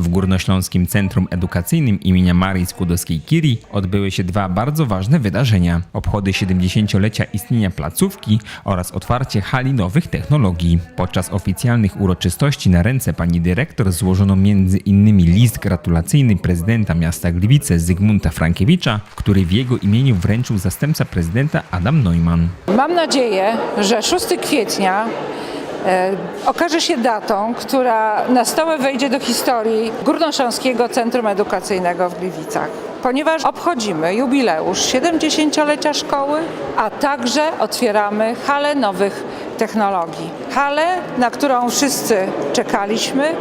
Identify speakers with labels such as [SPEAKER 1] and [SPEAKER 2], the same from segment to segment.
[SPEAKER 1] W Górnośląskim Centrum Edukacyjnym imienia Marii Skłodowskiej-Curie odbyły się dwa bardzo ważne wydarzenia. Obchody 70-lecia istnienia placówki oraz otwarcie hali nowych technologii. Podczas oficjalnych uroczystości na ręce pani dyrektor złożono innymi list gratulacyjny prezydenta miasta Gliwice Zygmunta Frankiewicza, który w jego imieniu wręczył zastępca prezydenta Adam Neumann.
[SPEAKER 2] Mam nadzieję, że 6 kwietnia okaże się datą, która na stałe wejdzie do historii Górnośląskiego Centrum Edukacyjnego w Gliwicach. Ponieważ obchodzimy jubileusz 70-lecia szkoły, a także otwieramy halę nowych technologii. Halę, na którą wszyscy czekaliśmy,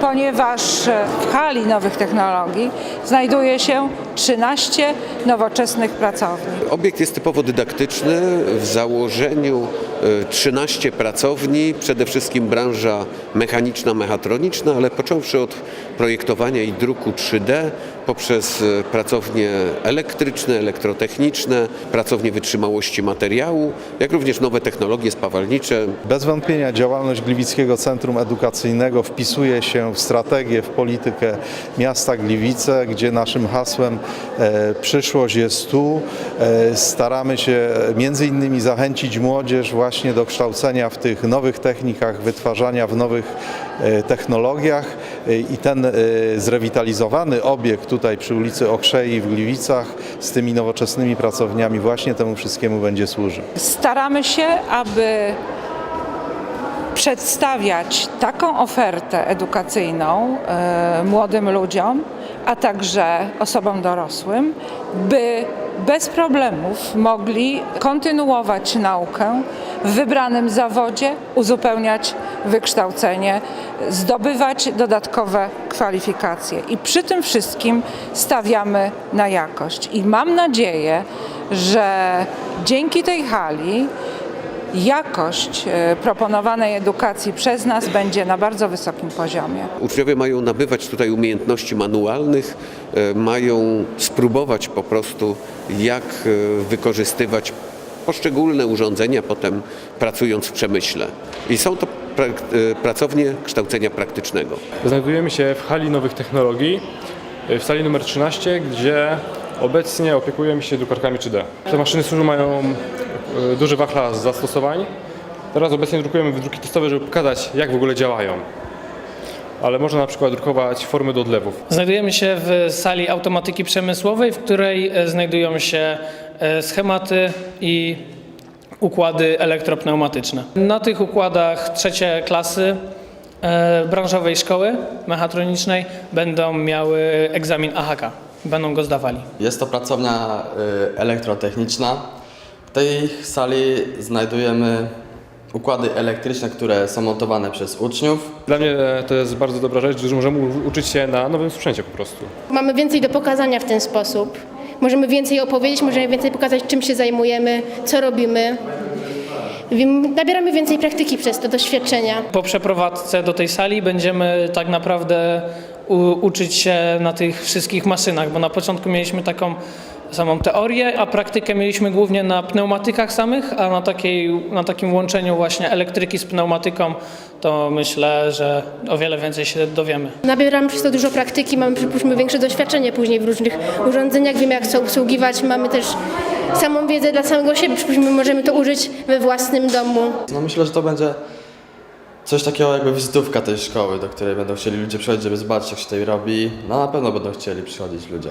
[SPEAKER 2] ponieważ e, w hali nowych technologii znajduje się 13 nowoczesnych pracowni.
[SPEAKER 3] Obiekt jest typowo dydaktyczny. W założeniu e, 13 pracowni, przede wszystkim branża mechaniczna, mechatroniczna, ale począwszy od projektowania i druku 3D, poprzez e, pracownie elektryczne, elektrotechniczne, pracownie wytrzymałości materiału, jak również nowe technologie spawalnicze,
[SPEAKER 4] Bez wątpienia działalność Gliwickiego Centrum Edukacyjnego wpisuje się w strategię, w politykę miasta Gliwice, gdzie naszym hasłem e, przyszłość jest tu. E, staramy się między innymi zachęcić młodzież właśnie do kształcenia w tych nowych technikach, wytwarzania w nowych e, technologiach i ten zrewitalizowany obiekt tutaj przy ulicy Okrzei w Gliwicach z tymi nowoczesnymi pracowniami właśnie temu wszystkiemu będzie służył.
[SPEAKER 2] Staramy się, aby przedstawiać taką ofertę edukacyjną e, młodym ludziom, a także osobom dorosłym, by bez problemów mogli kontynuować naukę w wybranym zawodzie, uzupełniać wykształcenie, zdobywać dodatkowe kwalifikacje. I przy tym wszystkim stawiamy na jakość. I mam nadzieję, że dzięki tej hali jakość e, proponowanej edukacji przez nas będzie na bardzo wysokim poziomie.
[SPEAKER 3] Uczniowie mają nabywać tutaj umiejętności manualnych, e, mają spróbować po prostu, jak e, wykorzystywać poszczególne urządzenia, potem pracując w przemyśle. I są to prak- pracownie kształcenia praktycznego.
[SPEAKER 5] Znajdujemy się w hali nowych technologii, w sali numer 13, gdzie obecnie opiekujemy się drukarkami 3D. Te maszyny służą, mają duży wachlarz zastosowań. Teraz obecnie drukujemy wydruki testowe, żeby pokazać, jak w ogóle działają. Ale można na przykład drukować formy do odlewów.
[SPEAKER 6] Znajdujemy się w sali automatyki przemysłowej, w której e, znajdują się e, schematy i układy elektropneumatyczne. Na tych układach trzecie klasy e, branżowej szkoły mechatronicznej będą miały egzamin AHK. Będą go zdawali.
[SPEAKER 7] Jest to pracownia y, elektrotechniczna. W tej sali znajdujemy układy elektryczne, które są montowane przez uczniów.
[SPEAKER 5] Dla mnie e, to jest bardzo dobra rzecz, że możemy uczyć się na nowym sprzęcie po prostu.
[SPEAKER 8] Mamy więcej do pokazania w ten sposób. Możemy więcej opowiedzieć, możemy więcej pokazać, czym się zajmujemy, co robimy. Nabieramy więcej praktyki przez to doświadczenia.
[SPEAKER 6] Po przeprowadzce do tej sali będziemy tak naprawdę u, uczyć się na tych wszystkich maszynach, bo na początku mieliśmy taką samą teorię, a praktykę mieliśmy głównie na pneumatykach samych, a na, takiej, na takim łączeniu właśnie elektryki z pneumatyką to myślę, że o wiele więcej się dowiemy.
[SPEAKER 8] Nabieramy przez to dużo praktyki, mamy przypuśćmy większe doświadczenie później w różnych urządzeniach, wiemy jak co obsługiwać, mamy też samą wiedzę dla samego siebie, przypuśćmy możemy to użyć we własnym domu.
[SPEAKER 7] No myślę, że to będzie coś takiego jakby wizytówka tej szkoły, do której będą chcieli ludzie przychodzić, żeby zobaczyć jak się tutaj robi. No na pewno będą chcieli przychodzić ludzie.